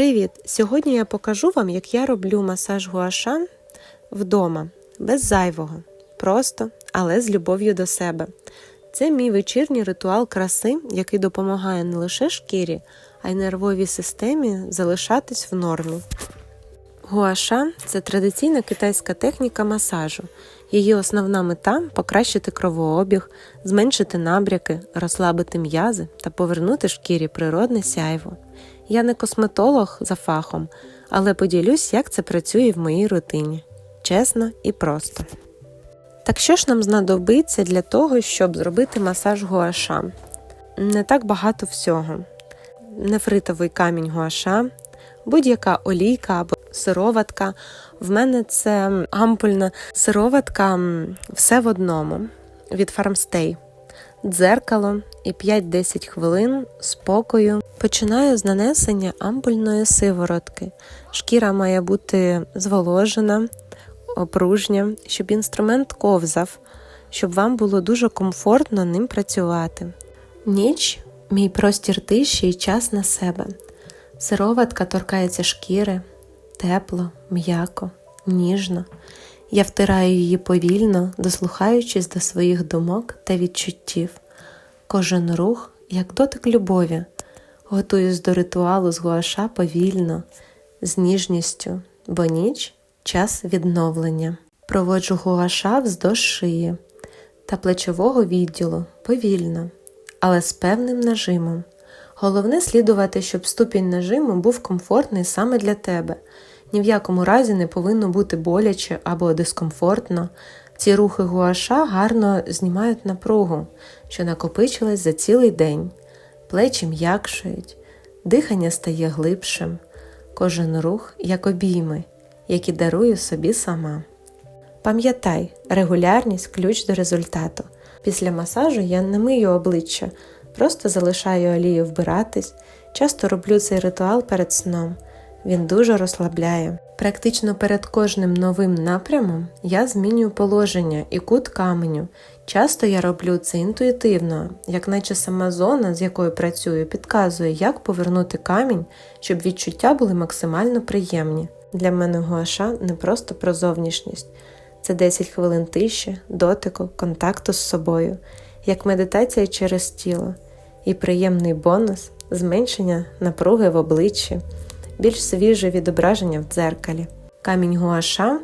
Привіт! Сьогодні я покажу вам, як я роблю масаж гуаша вдома, без зайвого, просто, але з любов'ю до себе. Це мій вечірній ритуал краси, який допомагає не лише шкірі, а й нервовій системі залишатись в нормі. Гуаша це традиційна китайська техніка масажу. Її основна мета покращити кровообіг, зменшити набряки, розслабити м'язи та повернути шкірі природне сяйво. Я не косметолог за фахом, але поділюсь, як це працює в моїй рутині. Чесно і просто. Так що ж нам знадобиться для того, щоб зробити масаж гуаша? Не так багато всього. Нефритовий камінь гуаша, будь-яка олійка або сироватка. В мене це ампульна сироватка все в одному від Farmstay. Дзеркало і 5-10 хвилин спокою. Починаю з нанесення ампульної сиворотки. Шкіра має бути зволожена, опружня, щоб інструмент ковзав, щоб вам було дуже комфортно ним працювати. Ніч мій простір тиші і час на себе. Сироватка торкається шкіри, тепло, м'яко, ніжно. Я втираю її повільно, дослухаючись до своїх думок та відчуттів. Кожен рух, як дотик любові, готуюсь до ритуалу з гуаша повільно, з ніжністю, бо ніч час відновлення. Проводжу гуаша вздовж шиї та плечового відділу повільно, але з певним нажимом. Головне слідувати, щоб ступінь нажиму був комфортний саме для тебе. Ні в якому разі не повинно бути боляче або дискомфортно. Ці рухи гуаша гарно знімають напругу, що накопичилась за цілий день. Плечі м'якшують, дихання стає глибшим, кожен рух як обійми, які дарую собі сама. Пам'ятай, регулярність ключ до результату. Після масажу я не мию обличчя, просто залишаю олію вбиратись, часто роблю цей ритуал перед сном. Він дуже розслабляє. Практично перед кожним новим напрямом я змінюю положення і кут каменю. Часто я роблю це інтуїтивно, як наче сама зона, з якою працюю, підказує, як повернути камінь, щоб відчуття були максимально приємні. Для мене гуаша не просто про зовнішність, це 10 хвилин тиші, дотику, контакту з собою, як медитація через тіло, і приємний бонус зменшення напруги в обличчі більш свіже відображення в дзеркалі. Камінь гуаша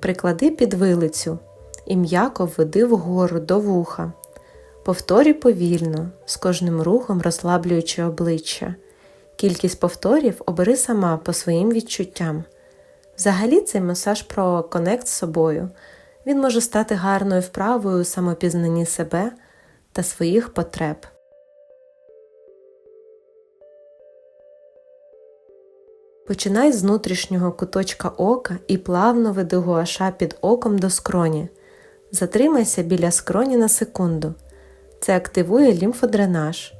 приклади під вилицю і м'яко введи вгору до вуха. Повторюй повільно, з кожним рухом розслаблюючи обличчя. Кількість повторів обери сама по своїм відчуттям. Взагалі цей масаж про конект з собою. Він може стати гарною вправою у самопізнанні себе та своїх потреб. Починай з внутрішнього куточка ока і плавно веди гуаша під оком до скроні. Затримайся біля скроні на секунду. Це активує лімфодренаж.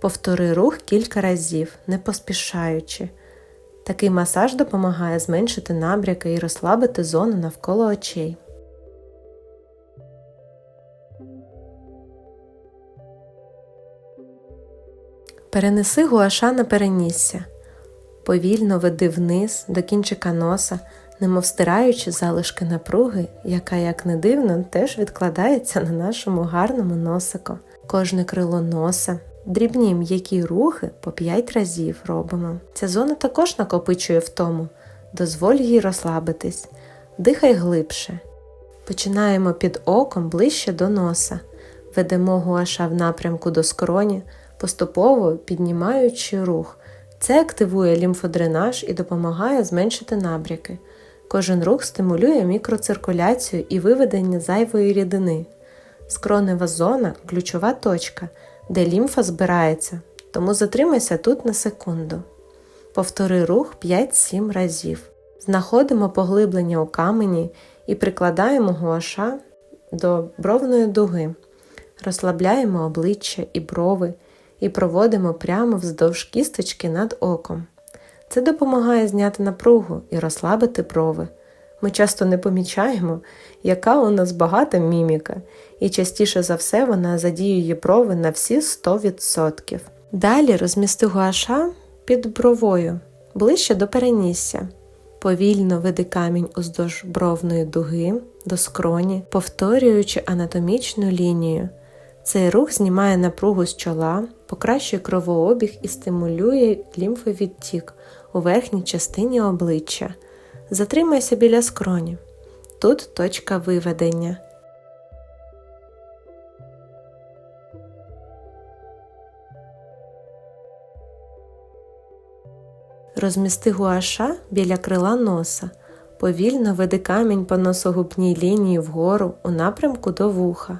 Повтори рух кілька разів, не поспішаючи. Такий масаж допомагає зменшити набряки і розслабити зону навколо очей. Перенеси гуаша на перенісся. Повільно веди вниз до кінчика носа, немов стираючи залишки напруги, яка, як не дивно, теж відкладається на нашому гарному носику. Кожне крило носа, дрібні м'які рухи по 5 разів робимо. Ця зона також накопичує втому. Дозволь їй розслабитись, дихай глибше. Починаємо під оком ближче до носа, ведемо гуаша в напрямку до скроні, поступово піднімаючи рух. Це активує лімфодренаж і допомагає зменшити набряки. Кожен рух стимулює мікроциркуляцію і виведення зайвої рідини. Скронева зона ключова точка, де лімфа збирається, тому затримайся тут на секунду. Повтори рух 5-7 разів. Знаходимо поглиблення у камені і прикладаємо гуаша до бровної дуги. Розслабляємо обличчя і брови і проводимо прямо вздовж кісточки над оком. Це допомагає зняти напругу і розслабити брови. Ми часто не помічаємо, яка у нас багата міміка, і частіше за все вона задіює брови на всі 100%. Далі розмісти гуаша під бровою, ближче до перенісся. Повільно веди камінь уздовж бровної дуги до скроні, повторюючи анатомічну лінію. Цей рух знімає напругу з чола, покращує кровообіг і стимулює лімфовідтік у верхній частині обличчя. Затримайся біля скроні. Тут точка виведення. Розмісти гуаша біля крила носа. Повільно веди камінь по носогубній лінії вгору у напрямку до вуха.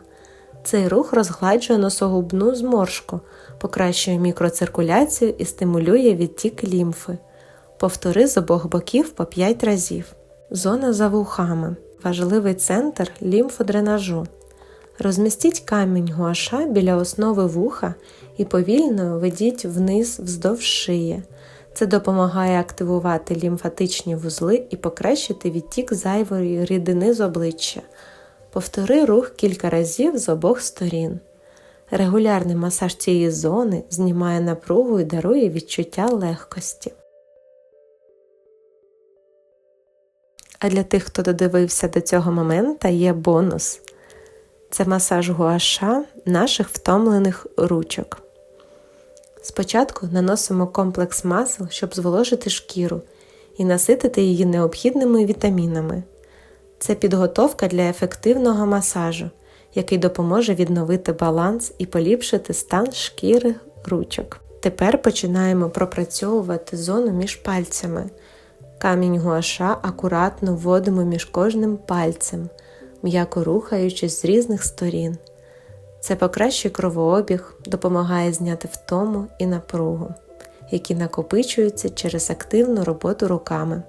Цей рух розгладжує носогубну зморшку, покращує мікроциркуляцію і стимулює відтік лімфи. Повтори з обох боків по 5 разів. Зона за вухами. Важливий центр лімфодренажу. Розмістіть камінь гуаша біля основи вуха і повільно ведіть вниз вздовж шиї. Це допомагає активувати лімфатичні вузли і покращити відтік зайвої рідини з обличчя. Повтори рух кілька разів з обох сторін. Регулярний масаж цієї зони знімає напругу і дарує відчуття легкості. А для тих, хто додивився до цього моменту, є бонус. Це масаж гуаша наших втомлених ручок. Спочатку наносимо комплекс масел, щоб зволожити шкіру і наситити її необхідними вітамінами. Це підготовка для ефективного масажу, який допоможе відновити баланс і поліпшити стан шкіри ручок. Тепер починаємо пропрацьовувати зону між пальцями. Камінь гуаша акуратно вводимо між кожним пальцем, м'яко рухаючись з різних сторін. Це покращує кровообіг, допомагає зняти втому і напругу, які накопичуються через активну роботу руками.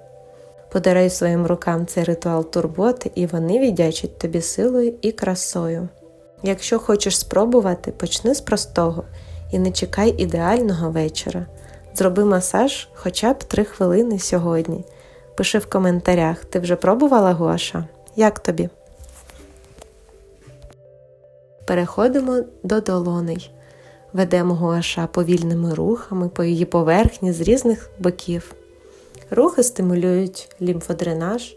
Подаруй своїм рукам цей ритуал турботи, і вони віддячать тобі силою і красою. Якщо хочеш спробувати, почни з простого і не чекай ідеального вечора. Зроби масаж хоча б 3 хвилини сьогодні. Пиши в коментарях, ти вже пробувала гуаша? Як тобі? Переходимо до долоней. Ведемо гуаша повільними рухами по її поверхні з різних боків. Рухи стимулюють лімфодренаж,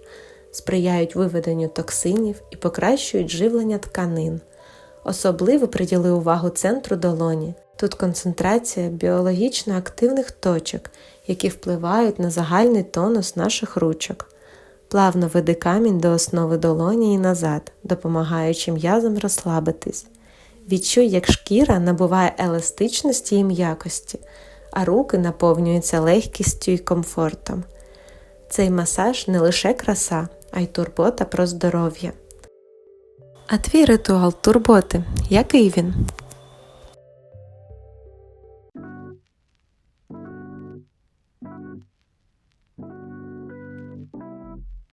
сприяють виведенню токсинів і покращують живлення тканин. Особливо приділи увагу центру долоні. Тут концентрація біологічно активних точок, які впливають на загальний тонус наших ручок. Плавно веди камінь до основи долоні і назад, допомагаючи м'язам розслабитись. Відчуй, як шкіра набуває еластичності і м'якості, а руки наповнюються легкістю і комфортом. Цей масаж не лише краса, а й турбота про здоров'я. А твій ритуал турботи, який він?